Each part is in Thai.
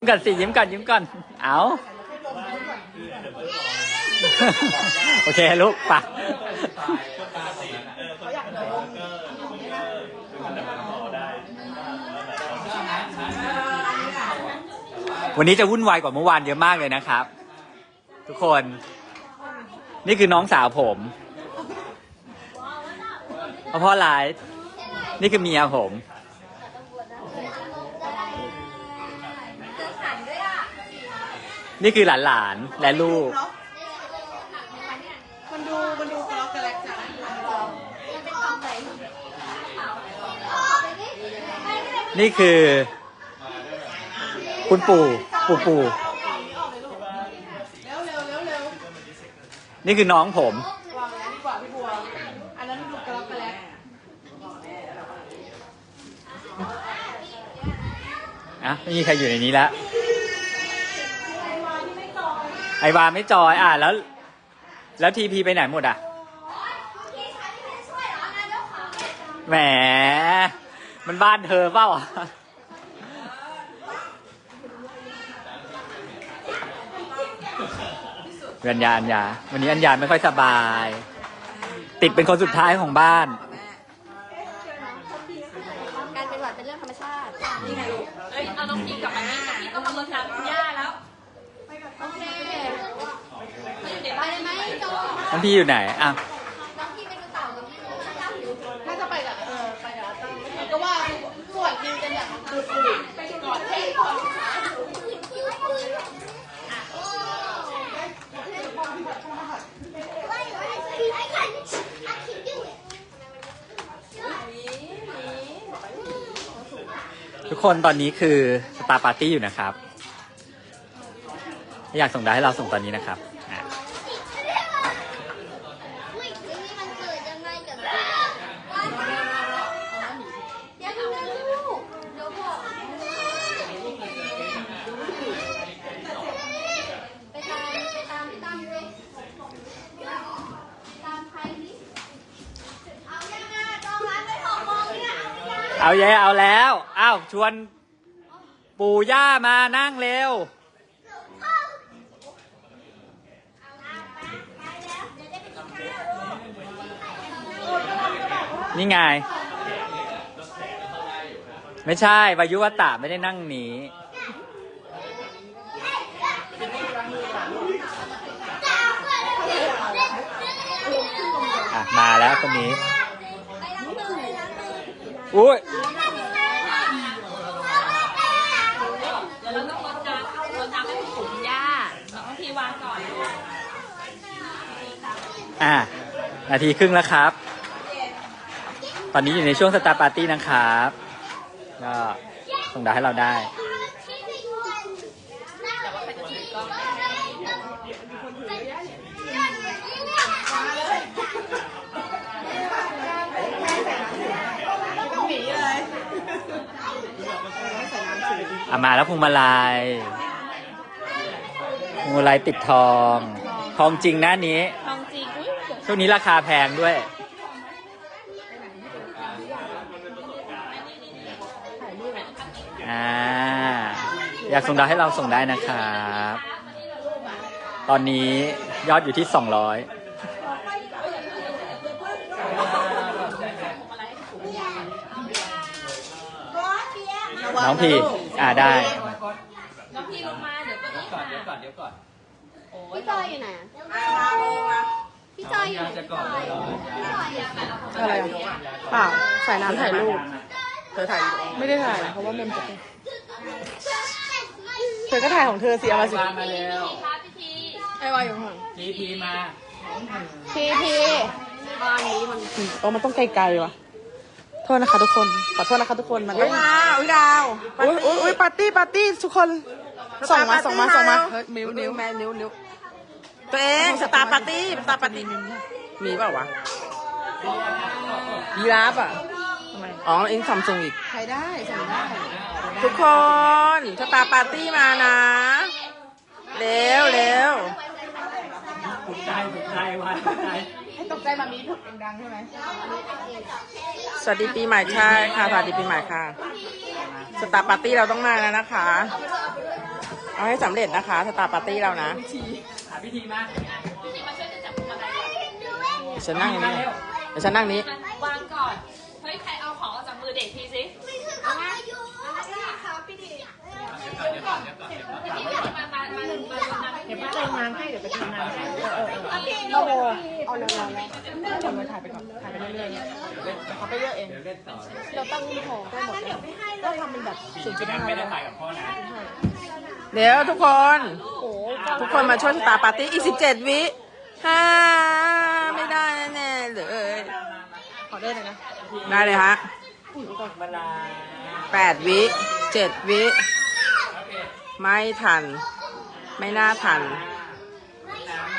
ยิ้มก่อนสิยิ้มก่อนยิ้มก่อนเอาโอเคลูกไปะวันนี้จะวุ่นวายกว่าเมื่อวานเยอะมากเลยนะครับ ทุกคน นี่คือน้องสาวผมพ่อไลฟ์นี่คือเมียผม นี่คือหลานๆและลูก มันดูมันดูกระลอกกระแลกจังนี่คือ คุณปู่ปู่ปู่เร็วเร็วเร็วเร็วนี่คือน้องผม วางแล้วดีกว่าพี่บัว อันนั้นดูกระลอกกระแลกอะไม่มีใครอยู่ในนี้แล้ว ไอวาไม่จอยอะแล้ว แล้วทีพีไปไหนหมดอะแหม มันบ้านเธอเปล่าอะอัญญาอัญญาวันนี้อัญญาไม่ค่อยสบาย ติดเป็นคนสุดท้ายของบ้าน การเป็นหวัดเป็นเรื่องธรรมชาติ นี่ไงลูกเอ้ย เอาน้องพีกลับมานี่น้องพีก็มารดน้ำคุณย่าแล้ว โอเค เขาอยู่ใน ไป บ้าน เลยไหมโจ น้องพี่อยู่ไหนอะน้องพี่ไปดูเต่ากับพี่น้าจะไปกับเออไปกับตั้งก็ว่าส่วนกินกันอย่างดูดูไปดูก่อนเท่ก่อนทุกคนตอนนี้คือสตาร์ปาร์ตี้อยู่นะครับ อยากส่งได้ให้เราส่งตอนนี้นะครับอะ อุ้ยนี่มันเกิดยังไงกับเดี๋ยวดูนะลูกเดี๋ยวบอกไปตามไปตามไปตามเลยตามใครนี่เอายังไงตอนร้านไปหกโมงเนี่ย เอาเย้เอาแล้วอ้าวชวนปู่ย่ามานั่งเร็ว นี่ไง ไม่ใช่วายุวัตตะไม่ได้นั่งหนีอะมาแล้วคนนี้ ไปล้างมือไปล้างมื อุ้ยเดี๋ยวเราต้องลดน้ำรดน้ำให้คุณปู่คุณย่าน้องทีวางก่อนอะนาทีครึ่งแล้วครับ ตอนนี้อยู่ในช่วงสตาร์ปาร์ตี้นะครับ ก็ส่งดาวให้เราได้ อะมาแล้วพวงมาลัยพวงมาลัยติดทอง ทองจริงนะอันนี้ ทองจริงอุ้ยเดี๋ยวช่วงนี้ราคาแพงด้วย อ่า อยากส่งดาวให้เราส่งได้นะครับ ตอนนี้ยอดอยู่ที่ 200 น้องพี อ่าได้ น้องพีลงมาเดี๋ยวก็นี้ค่ะเดี๋ยวก่อนเดี๋ยวก่อนพี่จอยอยู่ไหนอะพี่จอยอยู่ไหนพี่จอยพี่จอยอะอะไรอะเปล่าใส่น้ำถ่ายรูป เธอถ่ายไม่ได้ถ่าย เพราะว่ามันจะเป็นเธอก็ถ่ายของเธอสิเอามาสิมาเร็วค่ะพี่พีไอ้วายอยู่ข้างหลังทีพีมา พีพีบ้านนี้มัน โอ้มันต้องไกลๆว่ะ โทษนะคะทุกคน ขอโทษนะคะทุกคนมันต้องอุ้ยดาวอุ้ยอุ้ยอุ้ยปาร์ตี้ปาร์ตี้ทุกคน ส่งมาส่งมาส่งมาเฮ้ยมิวนิ้นิ้ววแม่นิ้วนิ้วตัวเองสตาร์ปาร์ตี้สตาร์ปาร์ตี้มีเปล่าวะยีราฟอะอ๋อเองซัมซุงอีกใครได้ส่งได้ ทุกคนสตาร์ปาร์ตี้มานะเร็วเร็วถูกใจถูกใจวันถูกใจให้ ตกใจมามีผุดดังๆใช่ไหมสวัสดีปีใหม่ใช่ค่ะ สวัสดีปีใหม่ค่ะ สตาร์ปาร์ตี้เราต้องมาแล้วนะคะเเอาให้สำเร็จนะคะ สตาร์ปาร์ตี้เรานะหาพิธีมาพี่ทีมาช่วยกันจับพวงมาลัยก่อนเดี๋ยวฉันนั่งนี้เดี๋ยวฉันนั่งนี้มันวางก่อน เฮ้ย ใครเอาของออกจากมือเด็กทีสิพี่ทีมามามามา มามาเดี๋ยวมาเอาเอาเอาเลยแล้วเดี๋ยวมาถ่ายไปก่อนถ่ายไปเรื่อยๆเขาไปเยอะเองเราตั้งรูปโผล่ได้หมดเลยก็ทำเป็นแบบศูนย์จุดห้ไม่ได้ถ่ายกับพ่อนะเดี๋ยวทุกคน ทุกคนมาช่วยสตาร์ปาร์ตี้อีก17วิห้าไม่ได้แน่เลยขอได้เลยนะได้เลยฮะเวลา8วิ7วิ ไม่ทัน ไม่น่าทันน้ำ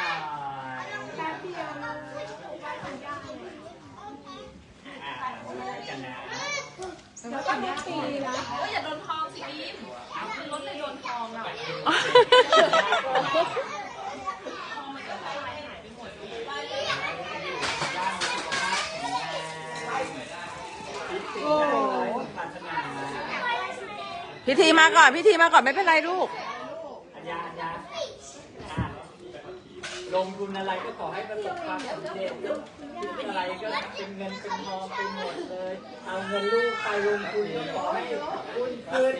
หน่อยกันนะเฮ้ยอย่าโดนทองสิบีมคือรถเลยโดนทองอะพิธีมาก่อน พิธีมาก่อนไม่เป็นไรลูก อัญญาอัญญาอะล งทุนอะไรก็ขอให้ประสบความสำเร็จคิดอะไรก็เป็นเงินเป็นทองไปหมดเลย เอาเงินลูกไปลงทุนก็ขอให้หุ้นขึ้น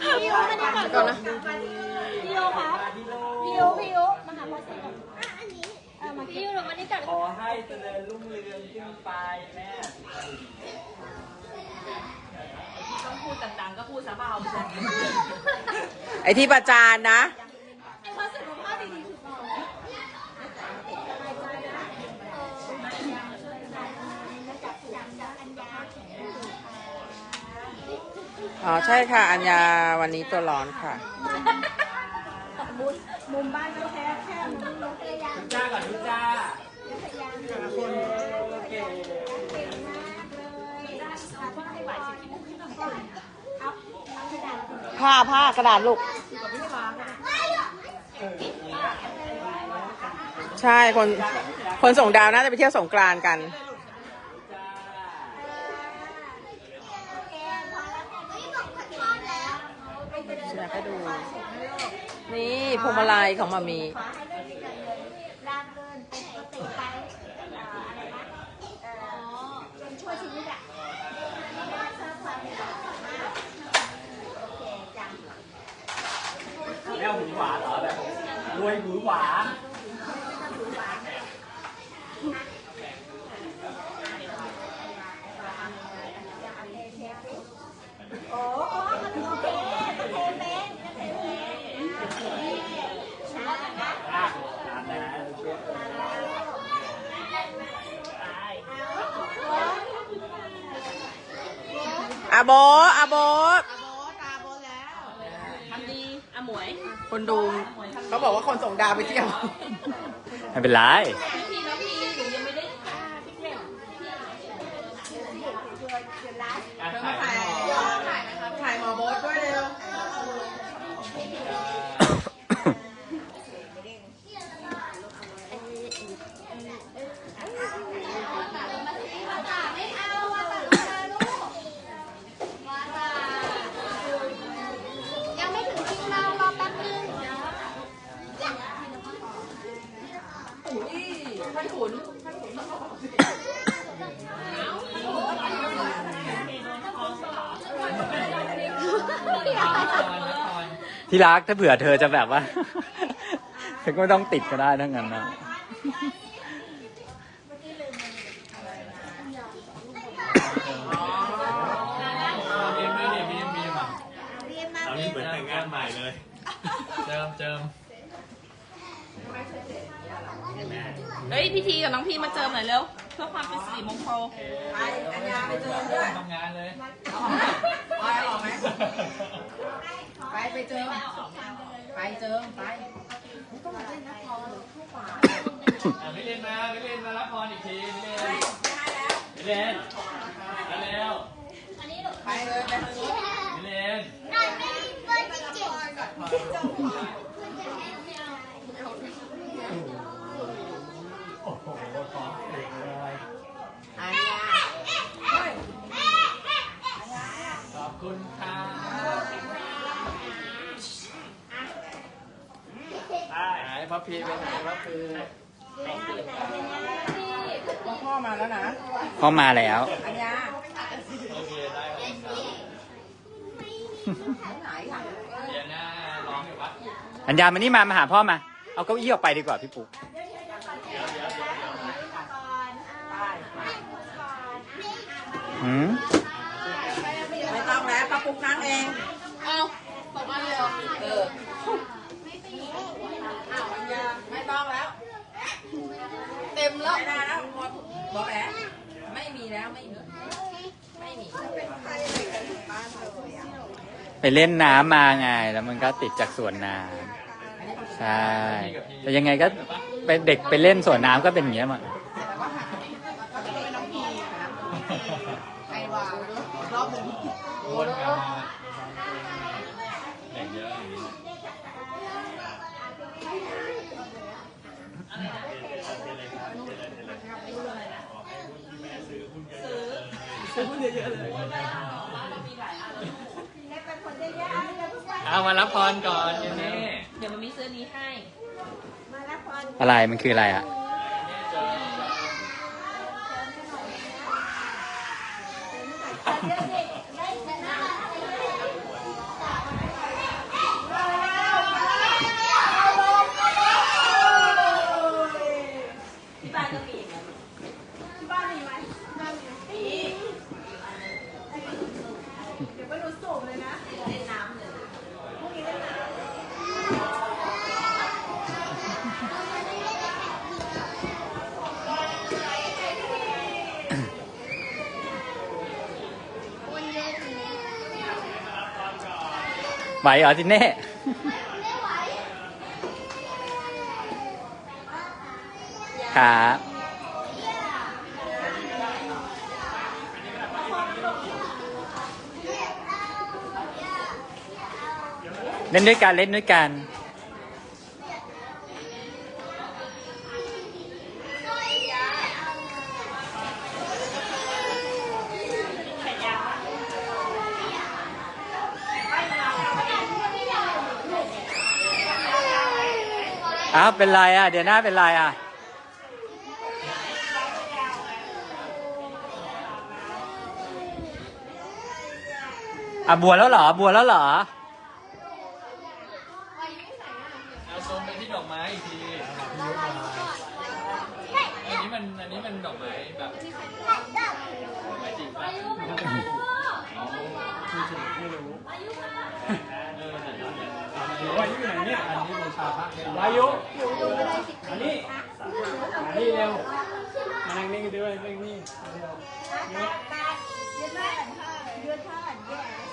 พี่โอมานี่ก่อนนะพี่โอครับพี่โลพี่โอพี่โอมาหาพ่อสิก่อนอะอันนี้เออมาพี่โอหนูมานี่ก่อนขอให้เจริญรุ่งเรืองขึ้นไปแม่ต้องพูดดังๆก็พูดซะเบาไอที่ประจานนะ ไอ้ความสุขภาพดีๆคือเรา อ๋อใช่ค่ะ อัญญาวันนี้ตัวร้อนค่ะ มุมบ้านก็แค่แค่มุมรถเลยยางทุกจ้าก่อนทุกจ้าคนโอเคเก่งมากเลยเอาเอากระดาษผ้าผ้ากระดาษลูกใช่คนคนส่งดาวน่าจะไปเที่ยวสงกรานต์กัน โอเคพอแล้วค่ะไม่บอกขอโทษแล้ว อยาก ให้ดู นี่พวงมาลัยของมามีขอให้ได้มีการเงินราบรื่นเป็นปกติไปเอ่ออะไรนะเอ่อเป็นช่วยชีวิตอะได้เพิ่มความเป็นความสามารถโอเคจ้ะแม่หูหวานเหรอแบบรวยหูหวาน โอ้โอ้มันโอเคมันเทเป็นมันเทเป็นนะ อะตามนะ อาโบอาโบทำดีอะหมวย คนดูเขาบอกว่าคนส่งดาวไปเที่ยว ไม่เป็นไร ที่รักถ้าเผื่อเธอจะแบบว่า เธอก็ไม่ต้องติดก็ได้ทั้งนั้นนะ เรียนมา เอานี่เหมือนแต่งงานใหม่เลย เจิมเจิม เฮ้ยพี่ทีกับน้องพีมาเจอหน่อยเร็วเพื่อความเป็นสิริมงคลทำงานเลยไปไปเจอ ไปเจอไปอะไม่เล่นมาไม่เล่นมารับพรอีกทีไม่เล่นไม่เล่นมาเร็วไปเลยไปเลยไม่เล่นได้ไม่เบอร์ที่เจ็ด อ้โหของเด็กเลยอัญญาขอบคุณค่ะพับพีไปไหนพับพีพ่อมาแล้วนะ พ่อมาแล้วอัญญาโอเคได้เดี๋ยวหน้าร้องอยู่ปะอัญญามานี่มามาหาพ่อมา เอาเก้าอี้ออกไปดีกว่าพี่ปุ๊ก หืมไม่ต้องแล้วป้าปุ๊กนั่งเอง เอาบอกมาเลยเอออ้าวอัญญาไม่ต้องแล้ว เต็มแล้ว ไม่ได้แล้วหมดบอกแหมไม่มีแล้วไม่มีไม่มีไปเล่นน้ำมาไง แล้วมันก็ติดจากสวนน้ำใช่แต่ยังไงก็ไปเด็กไปเล่นสวนน้ำก็เป็นอย่างเงี้ยมั้ง ไอ้วางรอบหนึ่ง วนกันมาเด็กเยอะอย่างนี้ เอามารับพรก่อนเจนี่เดี๋ยวมันมีซื้อนี้ให้ อะไรมันคืออะไรอะ ที่บ้านก็มีอย่างนั้น ไหวเหรอจินเน่ครับเล่นด้วยกันเล่นด้วยกัน อ้าวเป็นไรอะ เดี๋ยวหน้าเป็นไรอะอะบัวแล้วเหรอบัวแล้วเหรอเอาซูมไปที่ดอกไม้อีกทีอันนี้มันอันนี้มันดอกไม้แบบดอกไม้จริงปะ วายุอยู่ไหนเนี่ยอันนี้บูชาพระวายุอันนี้อันนี้เร็วมานั่งนิ่งด้วยนั่งนิ่งยืดท่อนยืดท่อน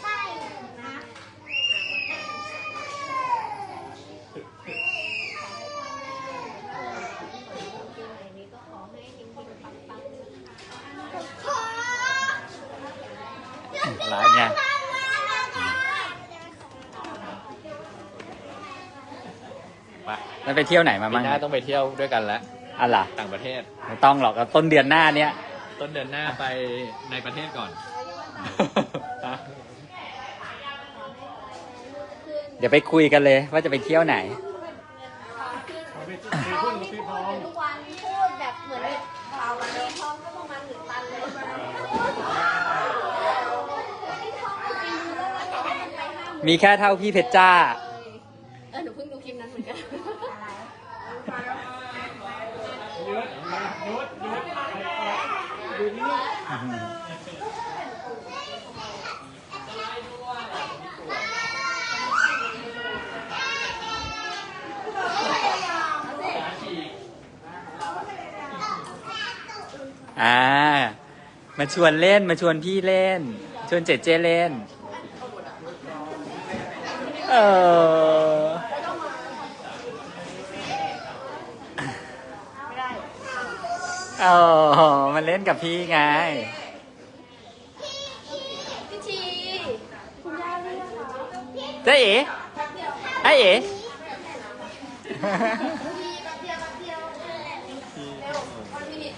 ใช่นะ ร้านไง แล้วไปเที่ยวไหนมาปีมั่งหน้าต้องไปเที่ยวด้วยกันแล้วอะไรต่างประเทศ ไม่ต้องหรอกเอาต้นเดือนหน้าเนี้ย ต้นเดือนหน้าไปในประเทศก่อนฮะเดี๋ยวไปคุยกันเลย ว่าจะไปเที่ยวไหนทุกวันพูดแบบเหมือนเปล่าวันนี้ท้องก็ประมาณหนึ่งตันเลยที่ท้องไปดูแล้วว่าจะให้มันไปห้าหมื่นมีแค่เท่าพี่เพชรจ้า เออหนูเพิ่งดูคลิปนั้นเหมือนกัน อ่า มาชวนเล่นมาชวนพี่เล่น ชวนเจเจเล่น เออเออมันเล่นกับพี่ไงพี่ชีคุณย่าเรียกเหรอเจ๊เอ๋ไอ้เอ๋ แป๊บเดียวแป๊บเดียวเร็ววันมินิ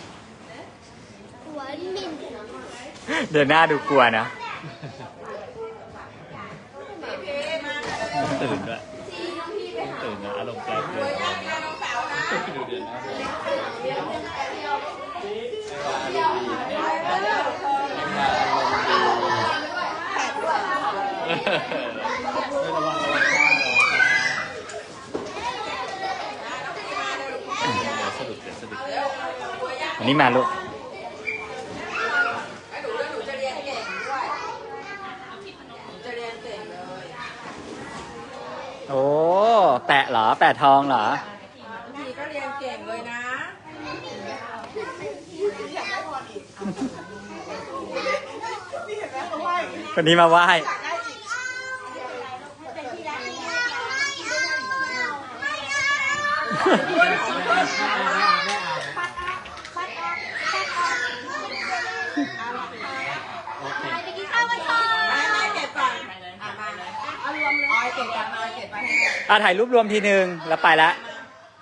วันมินิ เดี๋ยวหน้าดูกลัวนะตื่นด้วยตื่นนะอารมณ์แปรปรวนย่าน้องแฟดูเดือดนะสะดุดเดี๋ยวันนี้มาลูก แล้วหนูแล้วหนูจะเรียนเก่งด้วยหนูจะเรียนเก่งเลย โอ้ แปะเหรอแปะทองเหรอพี่ก็เรียนเก่งเลยนะวันนี้มาไหว้ไปกินข้าวกันต่อ ไม่ไม่เก็บก่อนอะมาเอารวมเลยออยเก็บก่อนออยเก็บไปให้แม่ อะถ่ายรูปรวมทีนึงแล้วไปละ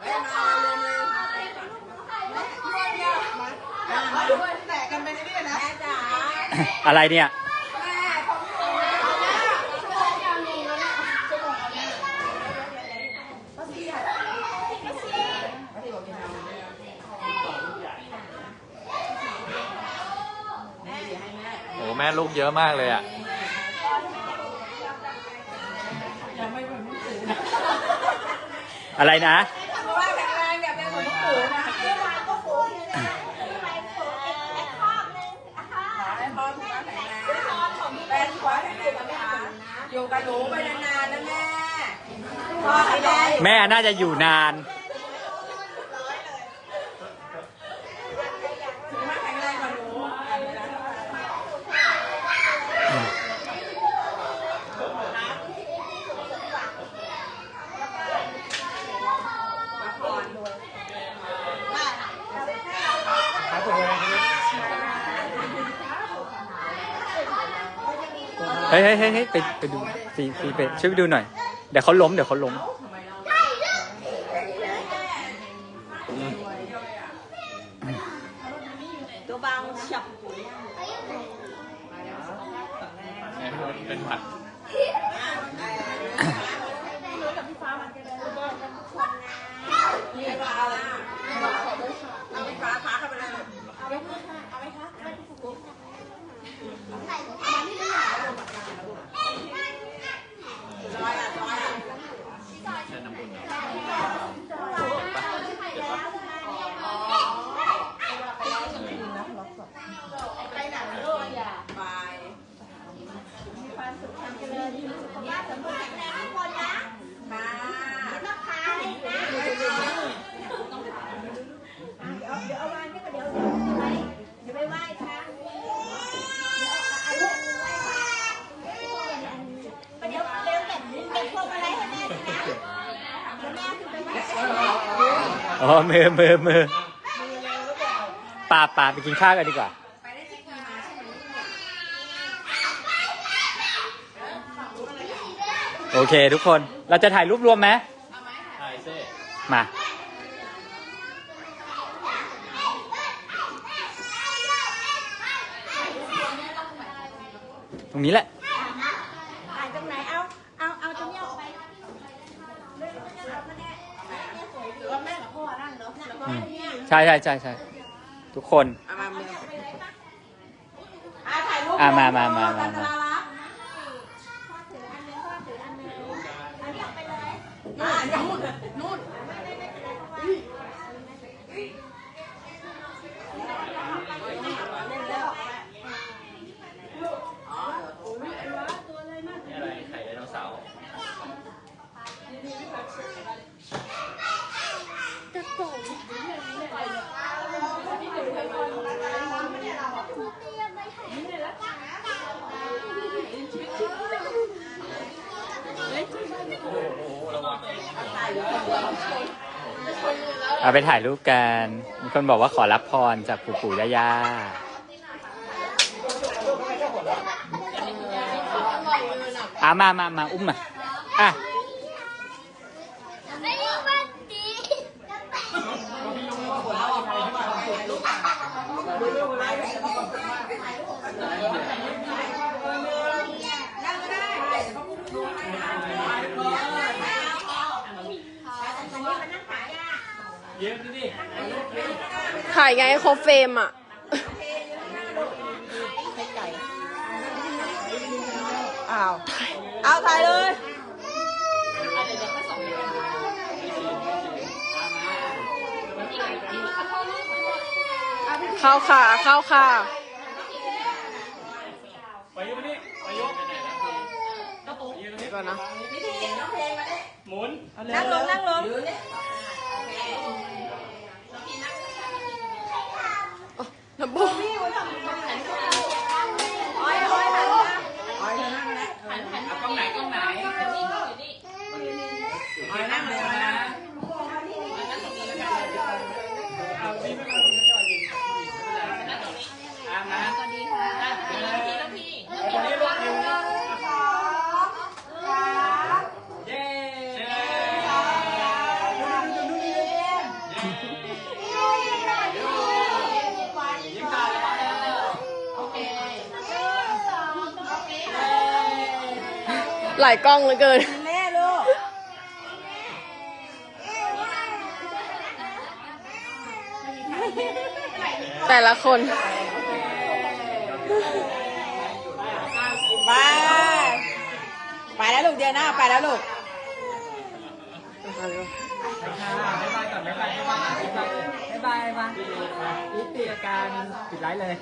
เฮ้ยมารวมเลยอะมาด้วยแตกกันไปเรื่อยๆนะแม่จ๋าอะไรเนี่ยแม่ของหนูแม่เดี๋ยวให้แม่โอ้แม่ลูกเยอะมากเลยอะ ยังไม่เป็นหนังสือ อะไรนะเพราะว่าแข็งแรงแบบเป็นหนังสือนะเมื่อวานก็ฝูงอยู่นะเมื่อวานฝูงไอ้ไอ้ข้อนึงอะค่ะขอให้พ่อสุขภาพแข็งแรงแฟนขอให้แข็งแรงนะคะอยู่กับหนูไปนานๆนะแม่ แม่น่าจะอยู่นาน สุขภาพแข็งแรงกว่าหนูมาก่อน ครับผมเลยครับ เฮ้ยเฮ้ยเฮ้ยเฮ้ไปไปดูซีซีไปช่วยไปดูหน่อย เดี๋ยวเขาล้มเดี๋ยวเขาล้ม ตัวบางฉับ เป็นหมัด นี่ก็เอาละเอาไปฟ้าฟ้าเข้าไปเลยร้อยอะร้อยอะ เชิญน้ำบุญเนาะ ไป มีความสุขความเจริญมีสุขภาพสมบูรณ์แข็งแรงทุกคนนะ มา รักษานะเดี๋ยวเดี๋ยวเอาวางนี่ก็เดี๋ยวเดี๋ยวไปเดี๋ยวไปไหว้พระเดี๋ยวเอาอันนึงไหว้พระเดี๋ยวเดี๋ยวเก็บเก็บพวงมาลัยให้แม่ด้วยนะเดี๋ยวแม่คือไปไหว้พระ อ๋อมือมือมือป่าป่าไปกินข้าวกันดีกว่าไปได้สักทีมาใช่ไหมเนี่ยโอเคทุกคนเราจะถ่ายรูปรวมไหมใช่เซ่มา ตรงนี้แหละ ถ่ายตรงไหนเอาเอาเอาตรงนี้ออกไปเลยเอามาแน่แม่สวยดีว่าแม่กับพ่อนั่งเนาะแล้วก็เนี่ย ใช่ใช่ใช่ใช่ทุกคน เอามาเมืองอะถ่ายรูปอะมามามามากันตลาลักษณ์ พ่อถืออันนึงพ่อถืออันนึงอันนี้ออกไปเลย อะนู่นนู่น นี่อะไรไข่ไดโนเสาร์ เอาไปถ่ายรูปกัน มีคนบอกว่าขอรับพรจากปู่ปู่ย่าย่าอามามามาอุ้มมาอะ ไม่ได้วันดี นั่งก็ได้เดี๋ยวเขาพูดดูให้นะ อันนี้มันนั่งขายาก ยืนดิ ถ่ายไงให้ครบเฟรมอะอ้าวเอาถ่ายเลยเข้าค่ะเข้าค่ะไปยุนี่ไปยุไปไหนแล้วยืนตรงนี้ก่อนนะหมุนนั่งลงนั่งลง น้ำโบ อ้อยอ้อยหันมาอ้อยเธอนั่งแล้ว เอากล้องไหนกล้องไหน อ้อยนั่งเลยอ้อยนั่ง เอาดีไม่เป็นไร อามา สวัสดีค่ะอะพี่น้องพี่น้องพี่ คนนี้ลูกยืน เย้ ยิ้มตาเลย โอเค หลายกล้องเหลือเกิน แม่ลูกแต่ละคน ไปไปแล้วลูกเดียวหน้าไปแล้วลูก บ๊ายบายก่อนบ๊ายบายบ๊ายบายบ๊ายบายบ๊ายบายมาอีติการปิดไลฟ์เลย